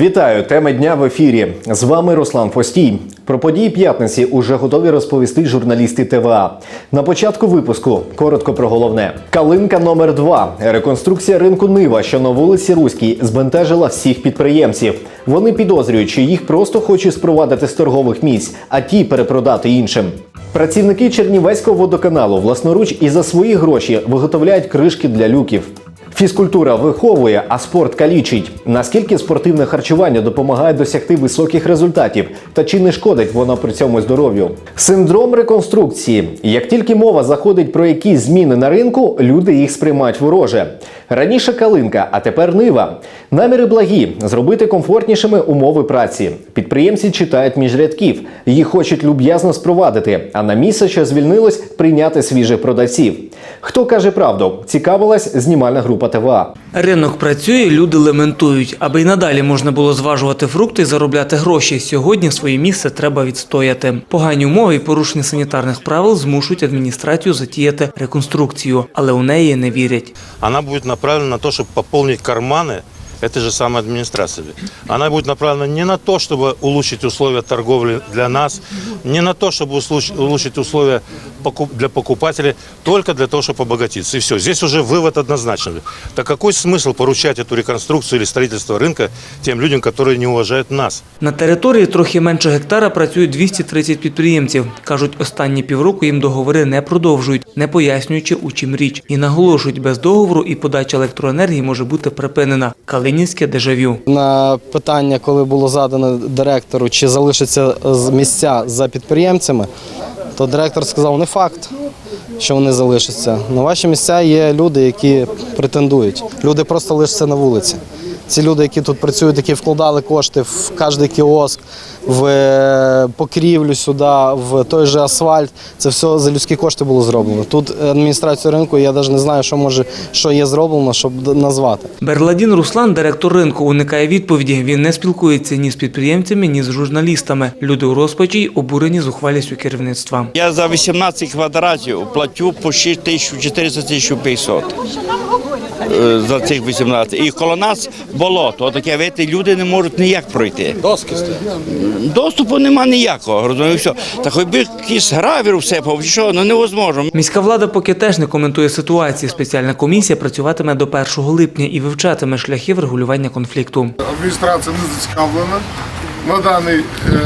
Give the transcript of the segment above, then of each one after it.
Вітаю! Тема дня в ефірі. З вами Руслан Фостій. Про події п'ятниці уже готові розповісти журналісти ТВА. На початку випуску коротко про головне. Калинка номер 2 Реконструкція ринку Нива, що на вулиці Руській, збентежила всіх підприємців. Вони підозрюють, що їх просто хочуть спровадити з торгових місць, а ті перепродати іншим. Працівники Чернівецького водоканалу власноруч і за свої гроші виготовляють кришки для люків. Фізкультура виховує, а спорт калічить. Наскільки спортивне харчування допомагає досягти високих результатів, та чи не шкодить воно при цьому здоров'ю? Синдром реконструкції. Як тільки мова заходить про якісь зміни на ринку, люди їх сприймають вороже. Раніше калинка, а тепер нива. Наміри благі зробити комфортнішими умови праці. Підприємці читають між рядків. Їх хочуть люб'язно спровадити, а на місце, що звільнилось, прийняти свіжих продавців. Хто каже правду? Цікавилась знімальна група ТВА. Ринок працює, люди лементують. Аби й надалі можна було зважувати фрукти і заробляти гроші. Сьогодні своє місце треба відстояти. Погані умови і порушення санітарних правил змушують адміністрацію затіяти реконструкцію, але у неї не вірять. Она будет направлена на то, чтобы пополнить карманы этой же самой администрации. Она будет направлена не на то, чтобы улучшить условия торговли для нас, не на то, чтобы услуч- улучшить условия покуп- для покупателей, только для того, чтобы обогатиться. И все. Здесь уже вывод однозначный. Так какой смысл поручать эту реконструкцию или строительство рынка тем людям, которые не уважают нас? На території трохи менше гектара працюють 230 підприємців. Кажуть, останні півроку їм договори не продовжують, не пояснюючи, у чим річ. І наголошують, без договору і подача електроенергії може бути припинена. Калинівське дежавю. На питання, коли було задано директору, чи залишаться з- місця за підприємцями, то директор сказав, не факт, що вони залишаться. На ваші місця є люди, які претендують. Люди просто лишаться на вулиці. Ці люди, які тут працюють, які вкладали кошти в кожний кіоск, в е, покрівлю сюди, в той же асфальт, це все за людські кошти було зроблено. Тут адміністрація ринку, я навіть не знаю, що може, що є зроблено, щоб назвати. Берладін Руслан, директор ринку, уникає відповіді. Він не спілкується ні з підприємцями, ні з журналістами. Люди у розпачі обурені зухвалістю керівництва. Я за 18 квадратів платю по 1400-1500 е, за цих 18. І коло нас болото. Таке, видите, люди не можуть ніяк пройти. Доски стоять. Доступу нема ніякого, розумію, все. Та хоч би якийсь гравір всепав, що, ну невозможно. Міська влада поки теж не коментує ситуацію. Спеціальна комісія працюватиме до 1 липня і вивчатиме шляхи врегулювання конфлікту. адміністрація не зацікавлена на даний е,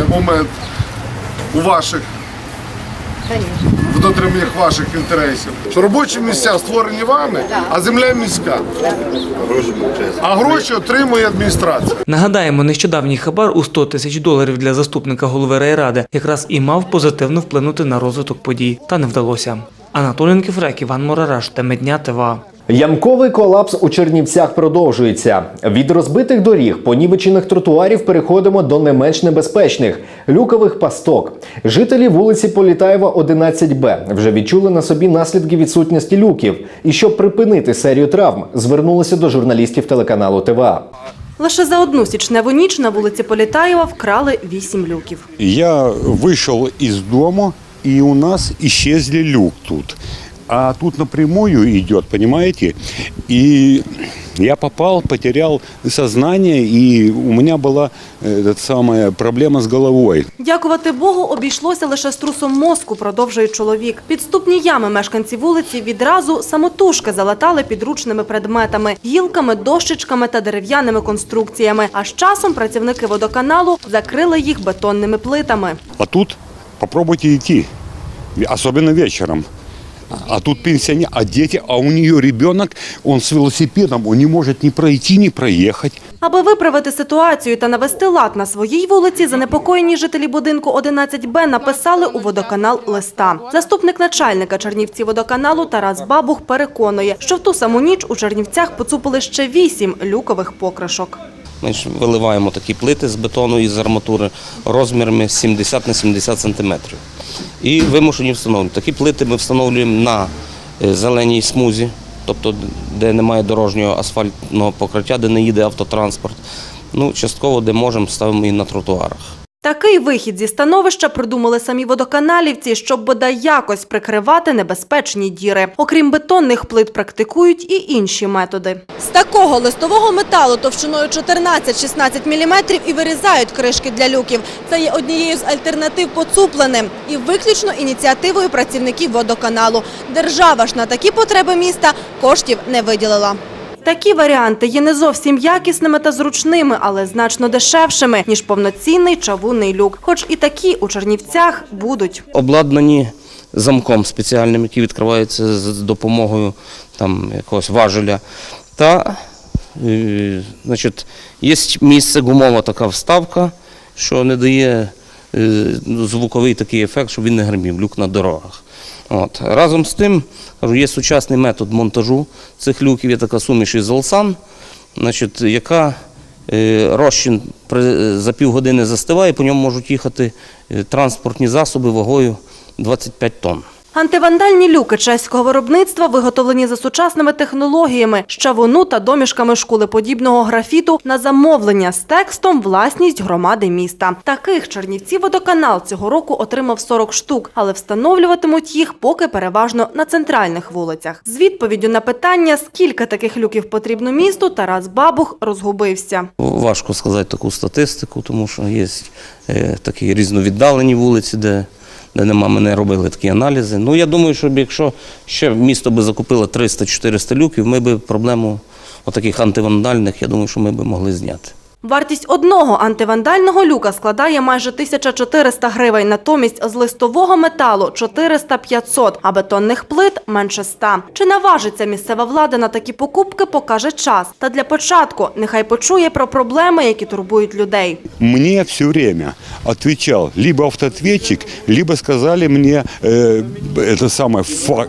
момент у ваших дотриманнях ваших інтересів. Що робочі місця створені вами, а земля міська. А гроші отримує адміністрація. Нагадаємо, нещодавній хабар у 100 тисяч доларів для заступника голови райради якраз і мав позитивно вплинути на розвиток подій, та не вдалося. Анатолій Кіфрек, Іван Морараш, Темедня ТВА. Ямковий колапс у Чернівцях продовжується. Від розбитих доріг, понівечених тротуарів переходимо до не менш небезпечних люкових пасток. Жителі вулиці Політаєва, 11Б вже відчули на собі наслідки відсутності люків. І щоб припинити серію травм, звернулися до журналістів телеканалу ТВА. Лише за одну січневу ніч на вулиці Політаєва вкрали вісім люків. Я вышел из дома, и у нас исчезли люк тут А тут напрямую идет, понимаете? И я попал, потерял сознание, и у меня была э, эта самая проблема с головой. Дякувати Богу, обійшлося лише струсом мозку, продовжує чоловік. Підступні ями мешканці вулиці відразу самотужки залатали підручними предметами, гілками, дощечками та дерев'яними конструкціями. А з часом працівники водоканалу закрили їх бетонними плитами. А тут попробуйте идти, особенно вечером. А тут пенсионер, а дети, а у нее ребенок, он с велосипедом, он не может ни пройти, ни проехать. Аби виправити ситуацію та навести лад на своїй вулиці, занепокоєні жителі будинку 11Б написали у водоканал листа. Заступник начальника Чернівці водоканалу Тарас Бабух переконує, що в ту саму ніч у Чернівцях поцупили ще вісім люкових покришок. Ж виливаємо такі плити з бетону і з арматури розмірами 70 на 70 сантиметрів. І вимушені встановлювати. Такі плити ми встановлюємо на е, зеленій смузі, тобто де немає дорожнього асфальтного покриття, де не їде автотранспорт. Ну, частково, де можемо, ставимо і на тротуарах. Такий вихід зі становища придумали самі водоканалівці, щоб бодай якось прикривати небезпечні діри. Окрім бетонних плит, практикують і інші методи. З такого листового металу товщиною 14-16 мм і вирізають кришки для люків. Це є однією з альтернатив поцупленим і виключно ініціативою працівників водоканалу. Держава ж на такі потреби міста коштів не виділила. Такі варіанти є не зовсім якісними та зручними, але значно дешевшими, ніж повноцінний чавунний люк. Хоч і такі у Чернівцях будуть. Обладнані замком спеціальним, який відкривається з допомогою там, якогось важеля. Та е, значить, є місце гумова така вставка, що не дає звуковий такий ефект, щоб він не гримів, люк на дорогах. От. Разом з тим, є сучасний метод монтажу цих люків, є така суміш із Олсан, значить, яка е, розчин за півгодини застиває, по ньому можуть їхати е, транспортні засоби вагою 25 тонн. Антивандальні люки чеського виробництва виготовлені за сучасними технологіями, щавуну та домішками шкулеподібного графіту на замовлення з текстом «Власність громади міста». Таких Чернівці водоканал цього року отримав 40 штук, але встановлюватимуть їх поки переважно на центральних вулицях. З відповіддю на питання, скільки таких люків потрібно місту, Тарас Бабух розгубився. Важко сказати таку статистику, тому що є е, такі різновіддалені вулиці, де, де нема, ми не робили такі аналізи. Ну, я думаю, що якщо ще місто би закупило 300-400 люків, ми б проблему отаких антивандальних, я думаю, що ми б могли зняти. Вартість одного антивандального люка складає майже 1400 гривень, натомість з листового металу 400-500, а бетонних плит – менше 100. Чи наважиться місцева влада на такі покупки, покаже час. Та для початку нехай почує про проблеми, які турбують людей. Мне все время отвечал либо автоответчик, либо сказали мне э, это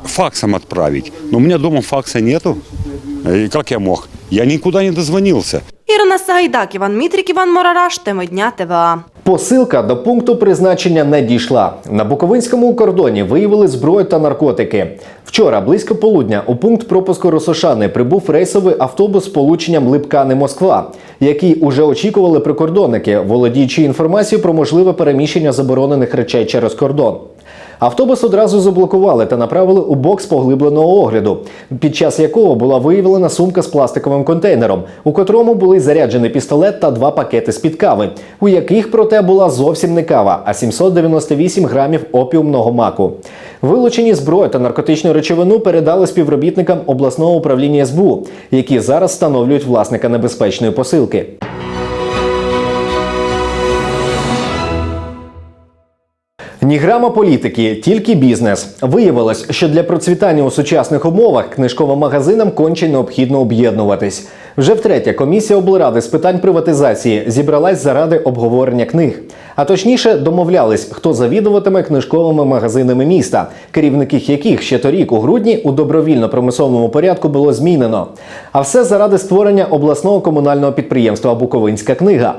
факсом отправить. Но у меня дома факса нету. Как я мог? Я никуда не дозвонился. Ірина Сагайдак, Іван Мітрік, Іван Морараш, Теми дня, ТВА. Посилка до пункту призначення не дійшла. На Буковинському кордоні виявили зброю та наркотики. Вчора, близько полудня, у пункт пропуску Росошани прибув рейсовий автобус з полученням Липкани Москва, який уже очікували прикордонники, володіючи інформацією про можливе переміщення заборонених речей через кордон. Автобус одразу заблокували та направили у бокс поглибленого огляду, під час якого була виявлена сумка з пластиковим контейнером, у котрому були заряджений пістолет та два пакети з-під кави, у яких проте була зовсім не кава, а 798 грамів опіумного маку. Вилучені зброю та наркотичну речовину передали співробітникам обласного управління СБУ, які зараз встановлюють власника небезпечної посилки. Ні грама політики, тільки бізнес. Виявилось, що для процвітання у сучасних умовах книжковим магазинам конче необхідно об'єднуватись. Вже втретє комісія облради з питань приватизації зібралась заради обговорення книг. А точніше, домовлялись, хто завідуватиме книжковими магазинами міста, керівників яких ще торік у грудні у добровільно-примусовому порядку було змінено. А все заради створення обласного комунального підприємства Буковинська книга.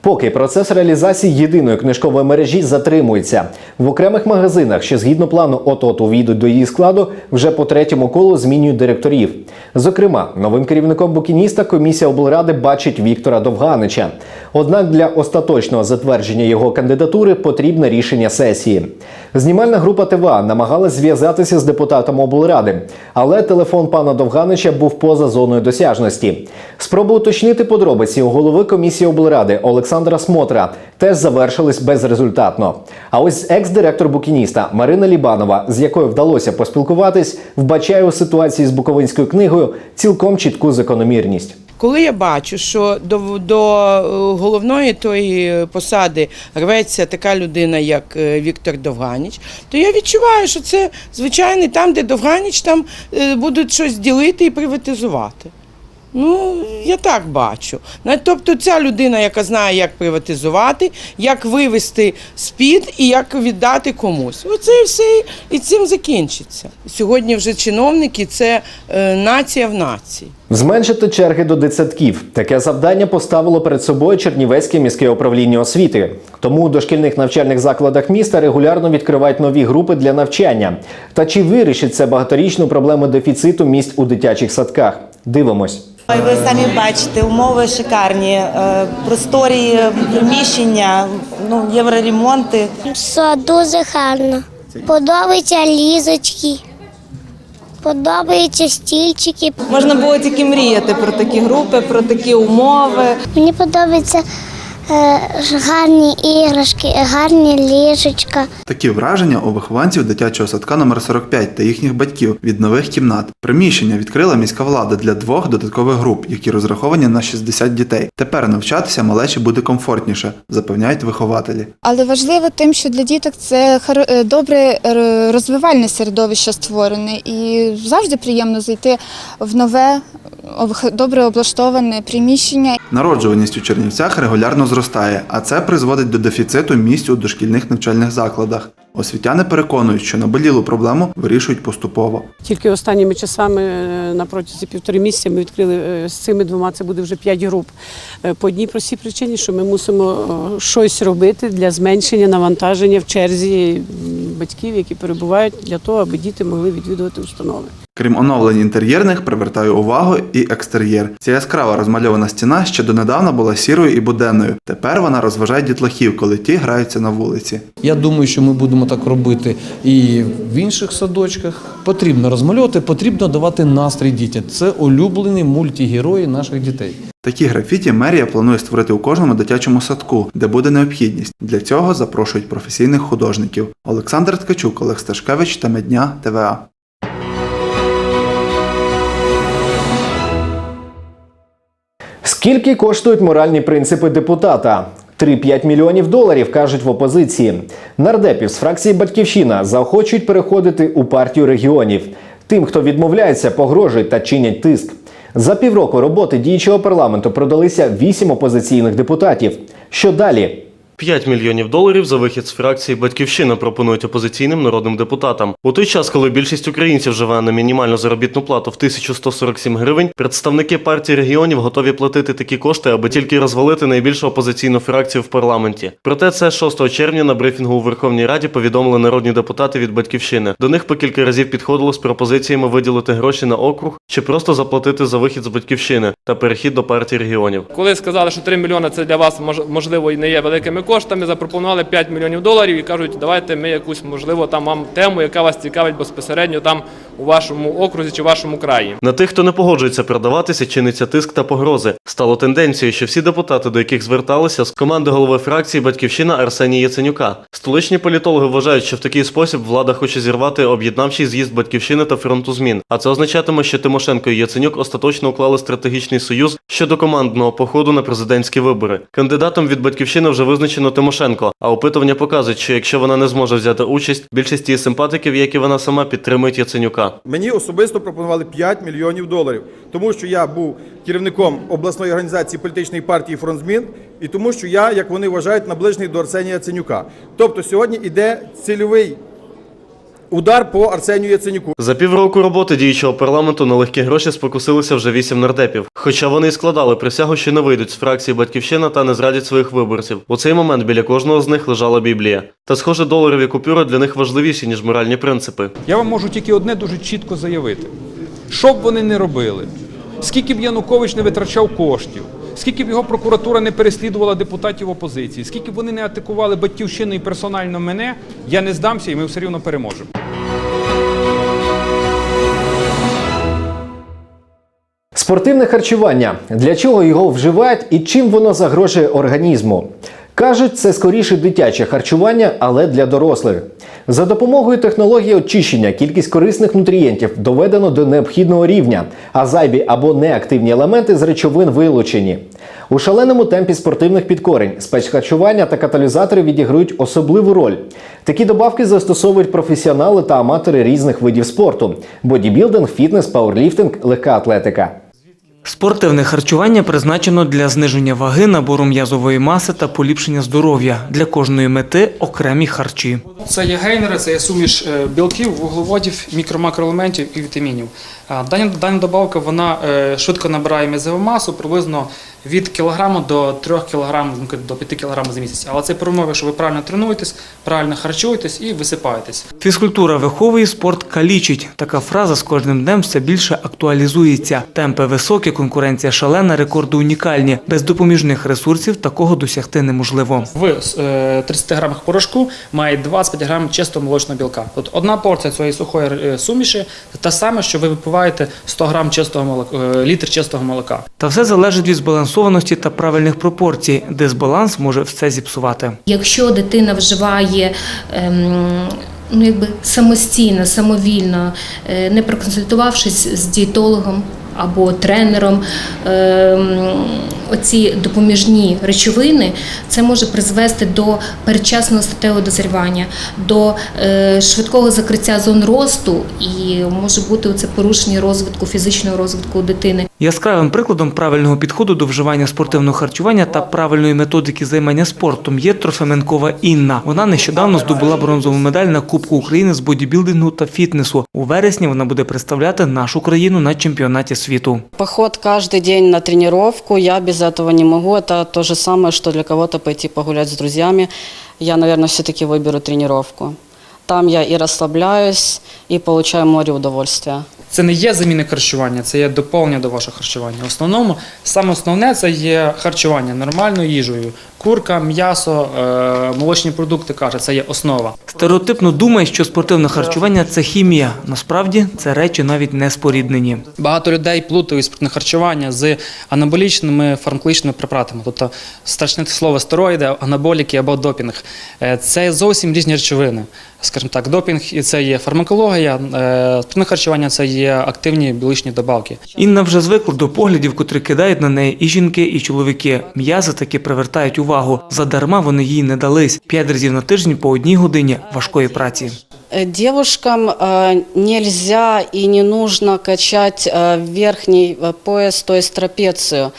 Поки процес реалізації єдиної книжкової мережі затримується в окремих магазинах, що згідно плану от-от увійдуть до її складу, вже по третьому колу змінюють директорів. Зокрема, новим керівником букініста комісія облради бачить Віктора Довганича. Однак для остаточного затвердження його кандидатури потрібне рішення сесії. Знімальна група ТВА намагалась зв'язатися з депутатом облради, але телефон пана Довганича був поза зоною досяжності. Спроби уточнити подробиці у голови комісії облради Олександра Смотра теж завершились безрезультатно. А ось екс-директор букініста Марина Лібанова, з якою вдалося поспілкуватись, вбачає у ситуації з буковинською книгою цілком чітку закономірність. Коли я бачу, що до, до е, головної тої посади рветься така людина, як е, Віктор Довганіч, то я відчуваю, що це звичайно там, де Довганіч, там е, будуть щось ділити і приватизувати. Ну, я так бачу. Тобто ця людина, яка знає, як приватизувати, як вивести з-під і як віддати комусь. Оце і все і цим закінчиться. Сьогодні вже чиновники це нація в нації. Зменшити черги до дитсадків. Таке завдання поставило перед собою Чернівецьке міське управління освіти. Тому у дошкільних навчальних закладах міста регулярно відкривають нові групи для навчання. Та чи вирішить це багаторічну проблему дефіциту місць у дитячих садках? Дивимось. Ви самі бачите, умови шикарні, е, просторі приміщення, ну, євроремонти. Все дуже гарно. Подобаються лізочки, подобаються стільчики. Можна було тільки мріяти про такі групи, про такі умови. Мені подобаються е, гарні іграшки, гарні ліжечка. Такі враження у вихованців дитячого садка номер 45 та їхніх батьків від нових кімнат. Приміщення відкрила міська влада для двох додаткових груп, які розраховані на 60 дітей. Тепер навчатися малечі буде комфортніше, запевняють вихователі. Але важливо тим, що для діток це е, добре е, розвивальне середовище створене, і завжди приємно зайти в нове, добре облаштоване приміщення. Народжуваність у Чернівцях регулярно зростає, а це призводить до дефіциту місць у дошкільних навчальних закладах. Освітяни переконують, що наболілу проблему вирішують поступово. Тільки останніми часами е, на протязі півтори місяця ми відкрили е, з цими двома. Це буде вже п'ять груп. Е, По одній простій причині, що ми мусимо щось робити для зменшення навантаження в черзі батьків, які перебувають для того, аби діти могли відвідувати установи. Крім оновлень інтер'єрних, привертає увагу і екстер'єр. Ця яскрава розмальована стіна ще донедавна була сірою і буденною. Тепер вона розважає дітлахів, коли ті граються на вулиці. Я думаю, що ми будемо так робити і в інших садочках. Потрібно розмальовувати, потрібно давати настрій дітям. Це улюблені мультигерої наших дітей. Такі графіті мерія планує створити у кожному дитячому садку, де буде необхідність. Для цього запрошують професійних художників. Олександр Ткачук, Олег Сташкевич та Медня ТВА. Скільки коштують моральні принципи депутата? 3-5 мільйонів доларів кажуть в опозиції. Нардепів з фракції Батьківщина заохочують переходити у партію регіонів. Тим, хто відмовляється, погрожують та чинять тиск. За півроку роботи діючого парламенту продалися 8 опозиційних депутатів. Що далі? 5 мільйонів доларів за вихід з фракції Батьківщина пропонують опозиційним народним депутатам. У той час, коли більшість українців живе на мінімальну заробітну плату в 1147 гривень, представники партії регіонів готові платити такі кошти, аби тільки розвалити найбільшу опозиційну фракцію в парламенті. Проте це 6 червня на брифінгу у Верховній Раді повідомили народні депутати від Батьківщини. До них по кілька разів підходило з пропозиціями виділити гроші на округ чи просто заплатити за вихід з батьківщини та перехід до партії регіонів. Коли сказали, що 3 мільйони це для вас мож- можливо і не є великими коштами, запропонували 5 мільйонів доларів і кажуть, давайте ми якусь можливо там вам тему, яка вас цікавить безпосередньо там у вашому окрузі чи вашому краї. На тих, хто не погоджується продаватися, чиниться тиск та погрози. Стало тенденцією, що всі депутати, до яких зверталися, з команди голови фракції Батьківщина Арсенія Яценюка. Столичні політологи вважають, що в такий спосіб влада хоче зірвати об'єднавчий з'їзд Батьківщини та фронту змін. А це означатиме, що Тимошенко і Яценюк остаточно уклали стратегічний союз щодо командного походу на президентські вибори. Кандидатом від Батьківщини вже визначено Тимошенко. А опитування показують, що якщо вона не зможе взяти участь, більшість її симпатиків, як і вона сама, підтримують Яценюка. Мені особисто пропонували 5 мільйонів доларів, тому що я був керівником обласної організації політичної партії «Фронт змін» і тому, що я, як вони вважають, наближений до Арсенія Ценюка. Тобто сьогодні йде цільовий удар по Арсенію Яценюку. За півроку роботи діючого парламенту на легкі гроші спокусилися вже вісім нардепів. Хоча вони й складали присягу, що не вийдуть з фракції Батьківщина та не зрадять своїх виборців. У цей момент біля кожного з них лежала Біблія. Та, схоже, доларові купюри для них важливіші ніж моральні принципи. Я вам можу тільки одне дуже чітко заявити: що б вони не робили, скільки б Янукович не витрачав коштів, скільки б його прокуратура не переслідувала депутатів опозиції, скільки б вони не атакували батьківщину і персонально мене, я не здамся і ми все рівно переможемо. Спортивне харчування. Для чого його вживають і чим воно загрожує організму? Кажуть, це скоріше дитяче харчування, але для дорослих. За допомогою технології очищення кількість корисних нутрієнтів доведено до необхідного рівня, а зайві або неактивні елементи з речовин вилучені. У шаленому темпі спортивних підкорень спецхарчування та каталізатори відіграють особливу роль. Такі добавки застосовують професіонали та аматори різних видів спорту: бодібілдинг, фітнес, пауерліфтинг, легка атлетика. Спортивне харчування призначено для зниження ваги, набору м'язової маси та поліпшення здоров'я. Для кожної мети окремі харчі. Це є гейнери, це є суміш е, білків, вуглеводів, мікро-макроелементів і вітамінів. Дана добавка вона е, швидко набирає м'язову масу, приблизно від кілограму до 3 кілограм, ну, до 5 кілограм за місяць. Але це при умові, що ви правильно тренуєтесь, правильно харчуєтесь і висипаєтесь. Фізкультура виховує, спорт калічить. Така фраза з кожним днем все більше актуалізується. Темпи високі, конкуренція шалена, рекорди унікальні. Без допоміжних ресурсів такого досягти неможливо. В е, 30 грамах порошку має 25 грам чистого молочного білка. От одна порція цієї сухої е, суміші те саме, що ви випиваєте 100 грам чистого молока, е, літр чистого молока. Та все залежить від збалансованості та правильних пропорцій. Дисбаланс може все зіпсувати. Якщо дитина вживає ем, ну, якби самостійно, самовільно, е, не проконсультувавшись з дієтологом або тренером, ем, оці допоміжні речовини, це може призвести до передчасного статевого дозрівання, до е, швидкого закриття зон росту і може бути це порушення розвитку, фізичного розвитку дитини. Яскравим прикладом правильного підходу до вживання спортивного харчування та правильної методики займання спортом є Трофименкова Інна. Вона нещодавно здобула бронзову медаль на Кубку України з бодібілдингу та фітнесу. У вересні вона буде представляти нашу країну на чемпіонаті світу Поход каждый день на тренировку, я без этого не могу. Это то же самое, что для кого-то пойти погулять с друзьями. Я, наверное, все-таки выберу тренировку. Там я и расслабляюсь, и получаю море удовольствия. Це не є заміна харчування, це є доповнення до вашого харчування. В основному саме основне це є харчування нормальною їжею. Курка, м'ясо, е, молочні продукти каже, це є основа. Стереотипно думає, що спортивне харчування це хімія. Насправді це речі навіть не споріднені. Багато людей плутають спортивне харчування з анаболічними фармакологічними препаратами, тобто страшне слово стероїди, анаболіки або допінг. Е, Це зовсім різні речовини. Скажімо так, допінг і це є фармакологія, е, спортивне харчування це є активні біологічні добавки. Інна вже звикла до поглядів, котрі кидають на неї і жінки, і чоловіки. М'язи таки привертають увагу. Задарма вони їй не дались. П'ять разів на тиждень по одній годині важкої праці. Э, Девушкам э, нельзя и не нужно качать э, верхний э, пояс, то есть трапецию.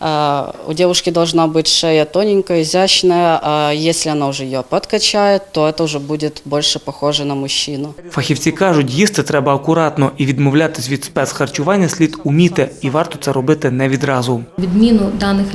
Э, У девушки должна быть шея тоненькая, изящная. а Если она уже ее подкачает, то это уже будет больше похоже на мужчину. Фахівці кажуть, їсти треба акуратно і відмовлятись від спецхарчування слід уміти, і варто це робити не відразу. Відміну даних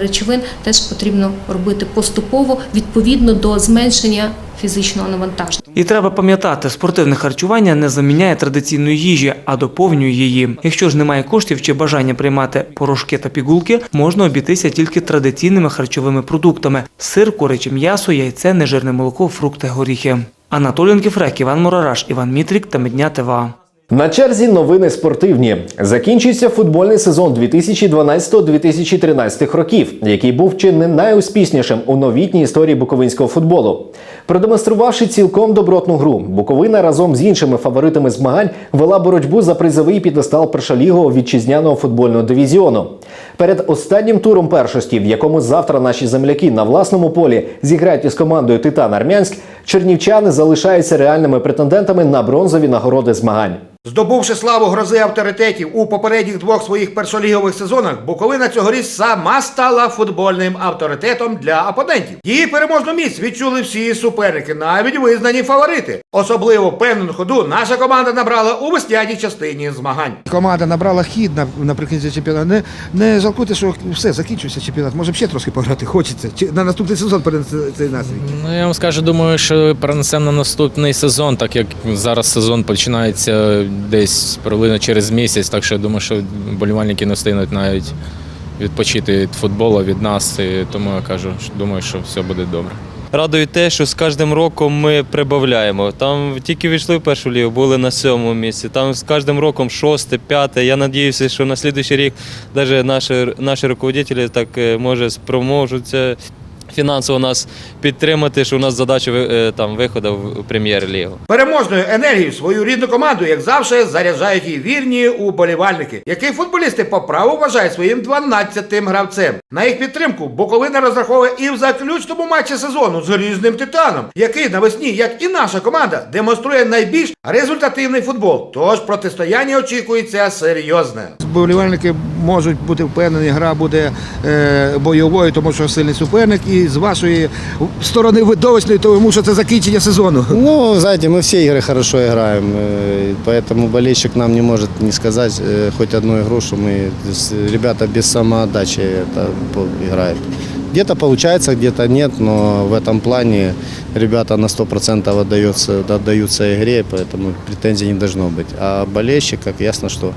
речовин теж потрібно робити поступово відповідно до зменшення фізичного навантаження. І треба пам'ятати, спортивне харчування не заміняє традиційної їжі, а доповнює її. Якщо ж немає коштів чи бажання приймати порошки та пігулки, можна обійтися тільки традиційними харчовими продуктами: сир, куряче м'ясо, яйце, нежирне молоко, фрукти, горіхи. Анатолій Кіфрек, Іван Морараш, Іван Мітрік та Медня ТВА. На черзі новини спортивні. Закінчується футбольний сезон 2012-2013 років, який був чи не найуспішнішим у новітній історії буковинського футболу. Продемонструвавши цілком добротну гру, Буковина разом з іншими фаворитами змагань вела боротьбу за призовий підестал першолігового вітчизняного футбольного дивізіону. Перед останнім туром першості, в якому завтра наші земляки на власному полі зіграють із командою Титан Армянськ, чернівчани залишаються реальними претендентами на бронзові нагороди змагань. Здобувши славу грози авторитетів у попередніх двох своїх першолігових сезонах, Буковина цьогоріч сама стала футбольним авторитетом для опонентів. Її переможну міць відчули всі суперники, навіть визнані фаворити. Особливо впевнену ходу наша команда набрала у весняній частині змагань. Команда набрала хід наприкінці чемпіонату. Не, не жалкуйте, що все, закінчився чемпіонат. Може, ще трошки пограти хочеться. Чи на наступний сезон перенесе цей настрій. Ну, я вам скажу, думаю, що перенесемо на наступний сезон, так як зараз сезон починається десь приблизно через місяць, так що я думаю, що болівальники не встигнуть навіть відпочити від футболу, від нас. І тому я кажу, що думаю, що все буде добре. Радує те, що з кожним роком ми прибавляємо. Там тільки війшли в першу лігу, були на сьомому місці. Там з кожним роком шосте, п'яте. Я сподіваюся, що на наступний рік навіть наші, наші руководителі так е, може спроможуться фінансово нас підтримати, що у нас задача е, там виходу в прем'єр-лігу. Переможною енергією свою рідну команду, як завжди, заряджають і вірні уболівальники, яких футболісти по праву вважають своїм 12-тим гравцем. На їх підтримку Буковина розраховує і в заключному матчі сезону з грізним титаном, який навесні, як і наша команда, демонструє найбільш результативний футбол. Тож протистояння очікується серйозне. Болівальники можуть бути впевнені, гра буде е, бойовою, тому що сильний суперник. І і з вашої сторони видовищної, тому що це закінчення сезону. Ну, знаете, мы все игры хорошо играем, э, поэтому болельщик нам не может не сказать э, хоть одну игру, что мы с- ребята без самоотдачи это по- играют. Где-то получается, где-то нет, но в этом плане ребята на 100% отдаются, отдаются игре, поэтому претензий не должно быть. А болельщик, как ясно, что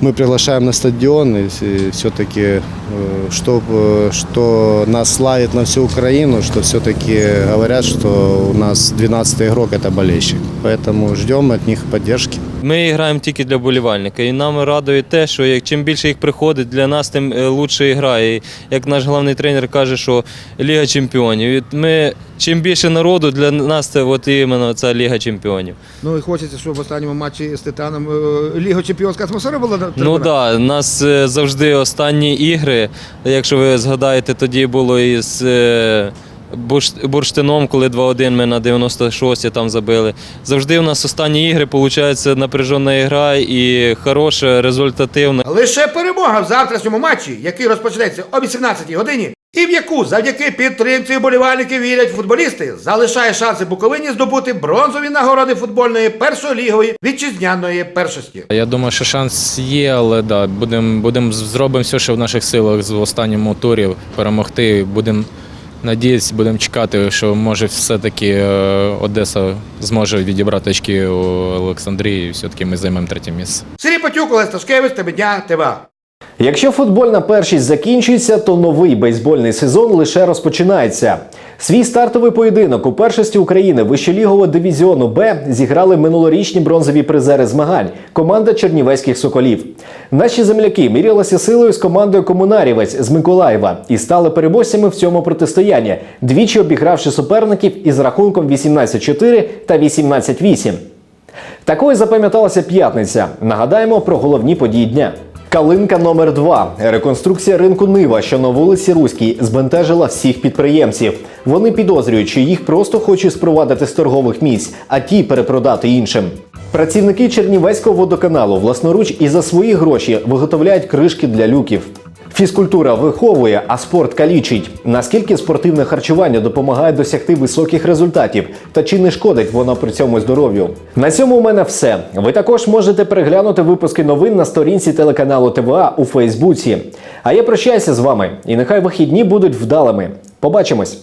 мы приглашаем на стадион, и все-таки, что, э, что нас славит на всю Украину, что все-таки говорят, что у нас 12 игрок – это болельщик. Поэтому ждем от них поддержки. Ми граємо тільки для болівальника. І нам радує те, що як чим більше їх приходить, для нас тим е, лучше грає. І як наш головний тренер каже, що Ліга Чемпіонів. І ми, чим більше народу, для нас це от іменно ця Ліга Чемпіонів. Ну і хочеться, щоб в останньому матчі з Титаном е, Ліга Чемпіонська атмосфера була на Ну так, да, у нас е, завжди останні ігри. Якщо ви згадаєте, тоді було із е, Бурштином, коли 2-1 ми на 96 там забили. Завжди у нас останні ігри, виходить, напряжена гра і хороша, результативна. Лише перемога в завтрашньому матчі, який розпочнеться о 18-й годині, і в яку завдяки підтримці вболівальників вірять футболісти, залишає шанси Буковині здобути бронзові нагороди футбольної першолігової вітчизняної першості. Я думаю, що шанс є, але да, будемо будем, зробимо все, що в наших силах в останньому турі перемогти. Будемо надіятися, будемо чекати, що може все-таки е, Одеса зможе відібрати очки у Олександрії, і все-таки ми займемо третє місце. Сергій Патюк, Олег Сташкевич, Тебедня, ТВА. Якщо футбольна першість закінчується, то новий бейсбольний сезон лише розпочинається. Свій стартовий поєдинок у першості України вищелігового дивізіону Б зіграли минулорічні бронзові призери змагань команда Чернівецьких соколів. Наші земляки мірялися силою з командою Комунарівець з Миколаєва і стали переможцями в цьому протистоянні, двічі обігравши суперників із рахунком 18-4 та 18-8. Такою запам'яталася п'ятниця. Нагадаємо про головні події дня. Калинка номер 2 Реконструкція ринку Нива, що на вулиці Руській, збентежила всіх підприємців. Вони підозрюють, що їх просто хочуть спровадити з торгових місць, а ті перепродати іншим. Працівники Чернівецького водоканалу власноруч і за свої гроші виготовляють кришки для люків. Фізкультура виховує, а спорт калічить. Наскільки спортивне харчування допомагає досягти високих результатів та чи не шкодить воно при цьому здоров'ю? На цьому у мене все. Ви також можете переглянути випуски новин на сторінці телеканалу ТВА у Фейсбуці. А я прощаюся з вами і нехай вихідні будуть вдалими. Побачимось!